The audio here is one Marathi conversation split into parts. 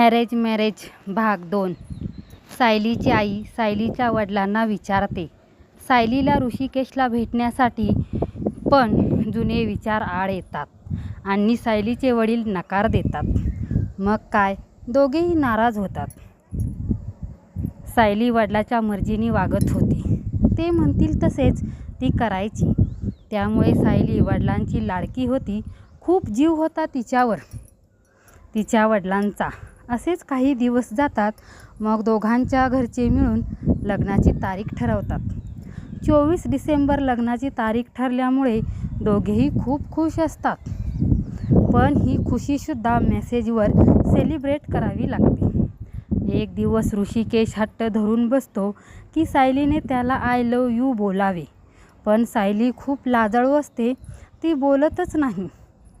ॲरेंज मॅरेज भाग दोन. सायलीची आई सायलीच्या वडिलांना विचारते. सायलीला ऋषिकेशला भेटण्यासाठी पण जुने विचार आड येतात आणि सायलीचे वडील नकार देतात. मग काय? दोघेही नाराज होतात. सायली वडिलाच्या मर्जीने वागत होती. ते म्हणतील तसेच ती करायची. त्यामुळे सायली वडिलांची लाडकी होती. खूप जीव होता तिच्यावर. तिच्या वडिलांचा. असेच काही दिवस जातात मग दोघांच्या घरचे मिळून लग्नाची तारीख ठरवतात. चोवीस डिसेंबर लग्नाची तारीख ठरल्यामुळे दोघेही खूप खुश असतात. पण ही खुशीसुद्धा मेसेजवर सेलिब्रेट करावी लागते. एक दिवस ऋषिकेश हट्ट धरून बसतो की सायलीने त्याला आय लव यू बोलावे. पण सायली खूप लाजाळू असते ती बोलतच नाही.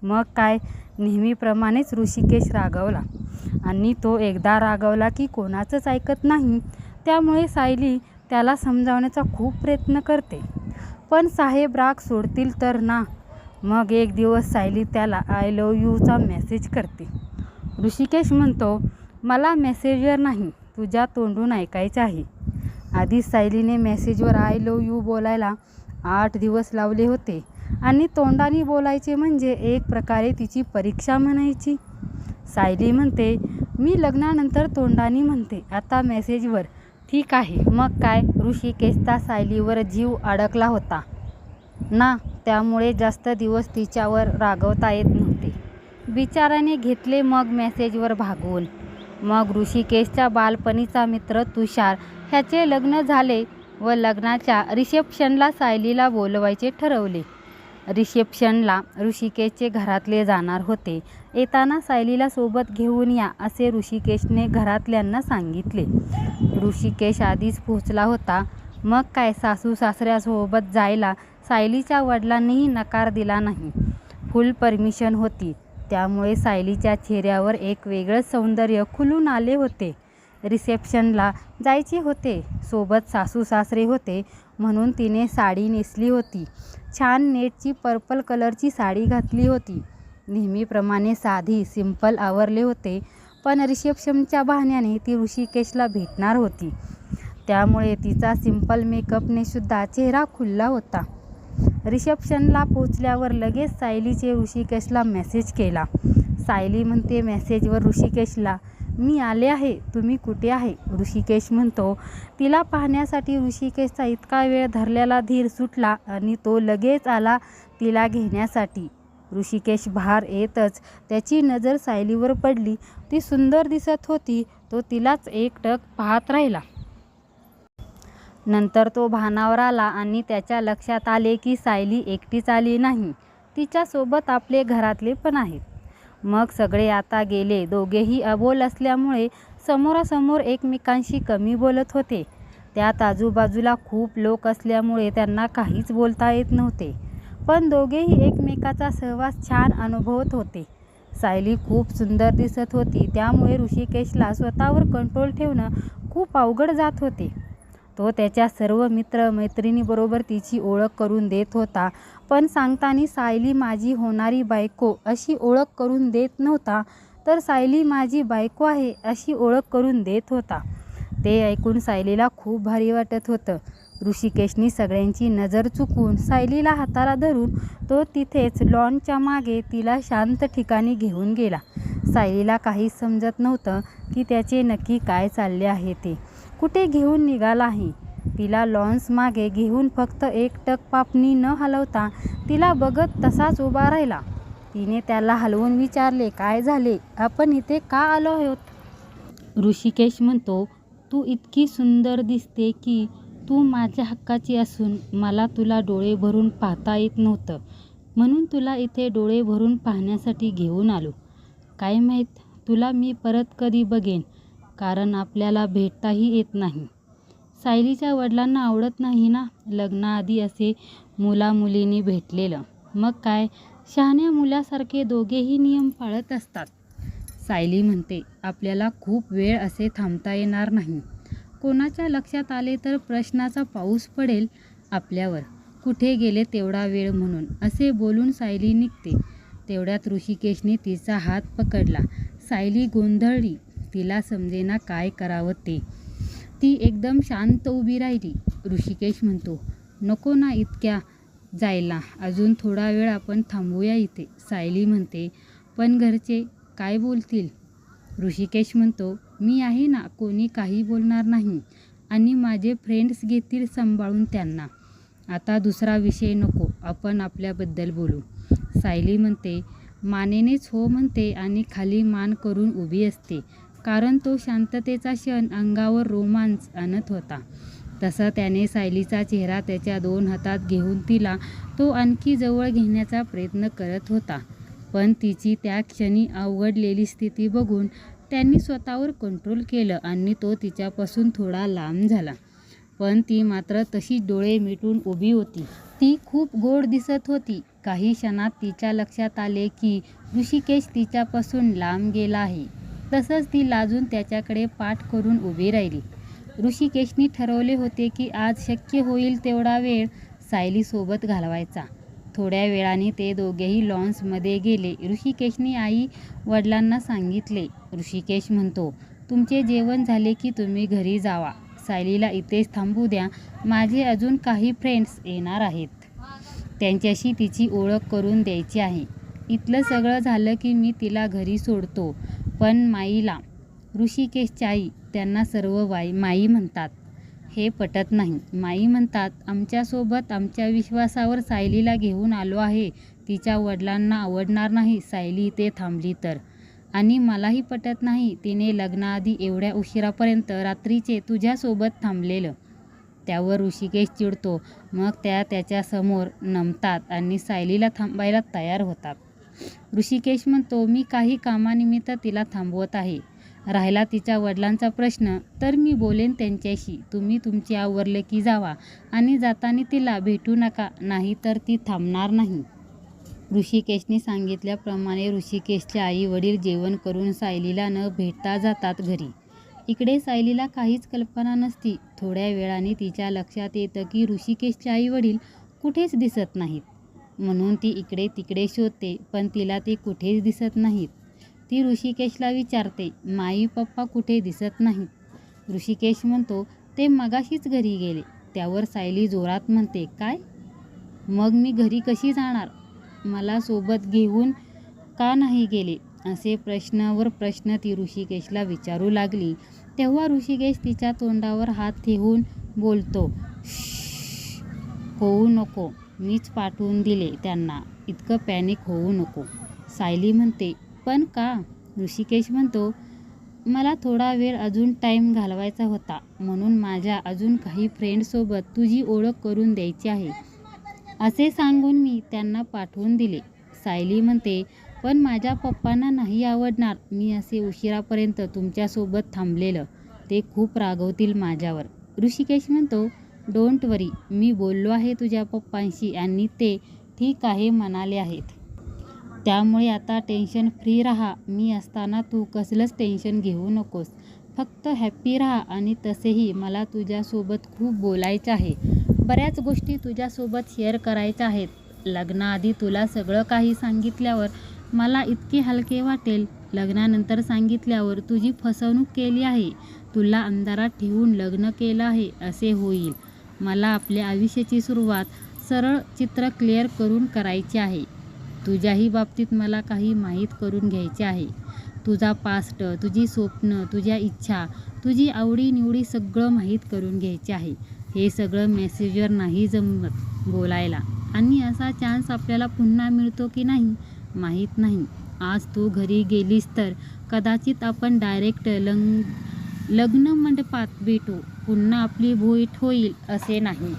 मग काय? नेहमीप्रमाणेच ऋषिकेश रागवला. आणि तो एकदा रागवला की कोणाचंच ऐकत नाही. त्यामुळे सायली त्याला समजावण्याचा खूप प्रयत्न करते. पण साहेब राग सोडतील तर ना? मग एक दिवस सायली त्याला आय लव यूचा मेसेज करते. ऋषिकेश म्हणतो मला मेसेजवर नाही. तुझ्या तोंडून ऐकायचं आहे. आधी सायलीने मेसेजवर आय लव यू बोलायला आठ दिवस लावले होते. आणि तोंडाने बोलायचे म्हणजे एक प्रकारे तिची परीक्षा म्हणायची. सायली म्हणते मी लग्नानंतर तोंडाने म्हणते आता मेसेजवर ठीक आहे मग काय? ऋषिकेशचा सायलीवर जीव अडकला होता. ना त्यामुळे जास्त दिवस तिच्यावर रागवता येत नव्हते. बिचाराने घेतले मग मेसेजवर भागवून मग ऋषिकेशच्या बालपणीचा मित्र तुषार ह्याचे लग्न झाले व लग्नाच्या रिसेप्शनला सायलीला बोलवायचे ठरवले. रिसेप्शनला ऋषिकेशचे घरातले जाणार होते. येताना सायलीला सोबत घेऊन या असे ऋषिकेशने घरातल्यांना सांगितले. ऋषिकेश आधीच पोहोचला होता. मग काय सासू सासऱ्यासोबत जायला सायलीच्या वडिलांनीही नकार दिला नाही. फुल परमिशन होती. त्यामुळे सायलीच्या चेहऱ्यावर एक वेगळंच सौंदर्य खुलून आले होते. रिसेप्शनला जायचे होते. सोबत सासू सासरे होते म्हणून तिने साडी नेसली होती. छान नेटची पर्पल कलरची साडी घातली होती. नेहमीप्रमाणे साधी सिंपल आवरले होते. पण रिसेप्शनच्या बहाण्याने ती ऋषिकेशला भेटणार होती. त्यामुळे तिचा सिंपल मेकअपने सुद्धा चेहरा खुलला होता. रिसेप्शनला पोचल्यावर लगेच सायलीचे ऋषिकेशला मेसेज केला. सायली म्हणते मेसेजवर ऋषिकेशला मी आले आहे तुम्ही कुठे आहे? ऋषिकेश म्हणतो. तिला पाहण्यासाठी ऋषिकेशचा इतका वेळ धरलेला धीर सुटला आणि तो लगेच आला तिला घेण्यासाठी. ऋषिकेश बाहेर येतच त्याची नजर सायलीवर पडली. ती सुंदर दिसत होती तो तिलाच एकटक पाहत राहिला. नंतर तो भानावर आला आणि त्याच्या लक्षात आले की सायली एकटीच आली नाही. तिच्यासोबत आपले घरातले पण आहेत. मग सगळे आता गेले. दोघेही अबोल असल्यामुळे समोरासमोर एकमेकांशी कमी बोलत होते. त्यात आजूबाजूला खूप लोक असल्यामुळे त्यांना काहीच बोलता येत नव्हते. पण दोघेही एकमेकाचा सहवास छान अनुभवत होते. सायली खूप सुंदर दिसत होती. त्यामुळे ऋषिकेशला स्वतःवर कंट्रोल ठेवणं खूप अवघड जात होते. तो त्याच्या सर्व मित्र मैत्रिणीबरोबर तिची ओळख करून देत होता. पण सांगताना सायली माझी होणारी बायको अशी ओळख करून देत नव्हता. तर सायली माझी बायको आहे अशी ओळख करून देत होता. ते ऐकून सायलीला खूप भारी वाटत होतं. ऋषिकेशनी सगळ्यांची नजर चुकून सायलीला हाताला धरून तो तिथेच लॉनच्या मागे तिला शांत ठिकाणी घेऊन गेला. सायलीला काही समजत नव्हतं की त्याचे नक्की काय चालले आहे ते. कुठे घेऊन निघाला आहे तिला लॉन्स मागे घेऊन फक्त एक टक पापणी न हलवता तिला बघत तसाच उभा राहिला. तिने त्याला हलवून विचारले काय झाले? आपण इथे का आलो आहोत? ऋषिकेश म्हणतो तू इतकी सुंदर दिसते की तू माझ्या हक्काची असून मला तुला डोळे भरून पाहता येत नव्हतं. म्हणून तुला इथे डोळे भरून पाहण्यासाठी घेऊन आलो. काय माहीत तुला मी परत कधी बघेन? कारण आपल्याला भेटताही येत नाही. सायलीच्या वडिलांना आवडत नाही ना? लग्नाआधी असे मुलामुलींनी भेटलेलं. मग काय? शहाण्या मुलासारखे दोघेही नियम पाळत असतात. सायली म्हणते आपल्याला खूप वेळ असे थांबता येणार नाही. कोणाच्या लक्षात आले तर प्रश्नाचा पाऊस पडेल आपल्यावर. कुठे गेले तेवढा वेळ म्हणून. असे बोलून सायली निघते. तेवढ्यात ऋषिकेशने तिचा हात पकडला. सायली गोंधळली. तिला समजेना काय करावं ते. ती एकदम शांत उभी राहिली. ऋषिकेश म्हणतो नको ना इतक्या जायला. अजून थोडा वेळ आपण थांबूया इथे. सायली म्हणते पण घरचे काय बोलतील? ऋषिकेश म्हणतो मी आहे ना कोणी काही बोलणार नाही. आणि माझे फ्रेंड्स घेतील सांभाळून त्यांना. आता दुसरा विषय नको आपण आपल्याबद्दल बोलू. सायली म्हणते मानेनेच हो म्हणते आणि खाली मान करून उभी असते. कारण तो शांततेचा क्षण अंगावर रोमांच आणत होता. तसा त्याने सायलीचा चेहरा त्याच्या दोन हातात घेऊन तिला तो आणखी जवळ घेण्याचा प्रयत्न करत होता. पण तिची त्या क्षणी अवघडलेली स्थिती बघून त्यांनी स्वतःवर कंट्रोल केलं आणि तो तिच्यापासून थोडा लांब झाला. पण ती मात्र तशीच डोळे मिटून उभी होती. ती खूप गोड दिसत होती. काही क्षणात तिच्या लक्षात आले की ऋषिकेश तिच्यापासून लांब गेला आहे. तसंच ती लाजून त्याच्याकडे पाठ करून उभी राहिली. ऋषिकेशनी ठरवले होते की आज शक्य होईल तेवढा वेळ सायलीसोबत घालवायचा. थोड्या वेळाने ते दोघेही लॉन्समध्ये गेले. ऋषिकेशने आई वडिलांना सांगितले ऋषिकेश म्हणतो तुमचे जेवण झाले की तुम्ही घरी जावा. सायलीला इथेच थांबू द्या. माझे अजून काही फ्रेंड्स येणार आहेत. त्यांच्याशी तिची ओळख करून द्यायची आहे. इथलं सगळं झालं की मी तिला घरी सोडतो. पण माईला. ऋषिकेशची आई त्यांना सर्व वाई माई म्हणतात. हे पटत नाही. माई म्हणतात आमच्यासोबत आमच्या विश्वासावर सायलीला घेऊन आलो आहे. तिच्या वडिलांना आवडणार नाही. सायली इथे थांबली तर. आणि मलाही पटत नाही. तिने लग्नाआधी एवढ्या उशिरापर्यंत रात्रीचे तुझ्यासोबत थांबलेलं. त्यावर ऋषिकेश चिडतो. मग त्या त्याच्यासमोर नमतात आणि सायलीला थांबायला तयार होतात. ऋषिकेश म्हणतो मी काही कामानिमित्त तिला थांबवत आहे. राहिला तिच्या वडिलांचा प्रश्न तर मी बोलेन त्यांच्याशी. तुम्ही तुमची आवरले की जावा. आणि जाताना तिला भेटू नका नाही तर ती थांबणार नाही. ऋषिकेशने सांगितल्याप्रमाणे ऋषिकेशचे आई वडील जेवण करून सायलीला न भेटता जातात घरी. इकडे सायलीला काहीच कल्पना नसती. थोड्या वेळाने तिच्या लक्षात येतं की ऋषिकेशचे आई वडील कुठेच दिसत नाहीत. म्हणून ती इकडे तिकडे शोधते पण तिला ते कुठेच दिसत नाहीत. ती ऋषिकेशला विचारते माई पप्पा कुठे दिसत नाहीत? ऋषिकेश म्हणतो ते मगाशीच घरी गेले. त्यावर सायली जोरात म्हणते काय? मग मी घरी कशी जाणार? मला सोबत घेऊन का नाही गेले? असे प्रश्नावर प्रश्न ती ऋषिकेशला विचारू लागली. तेव्हा ऋषिकेश तिच्या तोंडावर हात ठेवून बोलतो होऊ नको. मीच पाठवून दिले त्यांना. इतकं पॅनिक होऊ नको. सायली म्हणते पण का? ऋषिकेश म्हणतो मला थोडा वेळ अजून टाईम घालवायचा होता. म्हणून माझ्या अजून काही फ्रेंडसोबत तुझी ओळख करून द्यायची आहे. असे सांगून मी त्यांना पाठवून दिले. सायली म्हणते पण माझ्या पप्पांना नाही आवडणार. मी असे उशिरापर्यंत तुमच्यासोबत थांबलेलं. ते खूप रागवतील माझ्यावर. ऋषिकेश म्हणतो डोंट वरी मी बोललो आहे तुझ्या पप्पांशी आणि ते ठीक आहे म्हणाले आहेत. त्यामुळे आता टेन्शन फ्री राहा. मी असताना तू कसलंच टेन्शन घेऊ नकोस. फक्त हॅप्पी राहा आणि तसेही मला तुझ्यासोबत खूप बोलायचं आहे. बऱ्याच गोष्टी तुझ्यासोबत शेअर करायच्या आहेत. लग्नाआधी तुला सगळं काही सांगितल्यावर मला इतके हलके वाटेल. लग्नानंतर सांगितल्यावर तुझी फसवणूक केली आहे. तुला अंधारात ठेवून लग्न केलं आहे असे होईल. मला आपल्या आयुष्याची सुरुवात सरळ चित्र क्लिअर करून करायची आहे. तुझ्याही बाबतीत मला काही माहीत करून घ्यायचे आहे. तुझा पास्ट तुझी स्वप्न तुझ्या इच्छा तुझी आवडीनिवडी सगळं माहीत करून घ्यायचे आहे. हे सगळं मेसेजवर नाही जमत बोलायला. आणि असा चान्स आपल्याला पुन्हा मिळतो की नाही? माहीत नाही. आज तू घरी गेलीस तर कदाचित आपण डायरेक्ट लंग लग्न मंडपात भेटू. पुन्हा आपली भेट होईल असे नाही.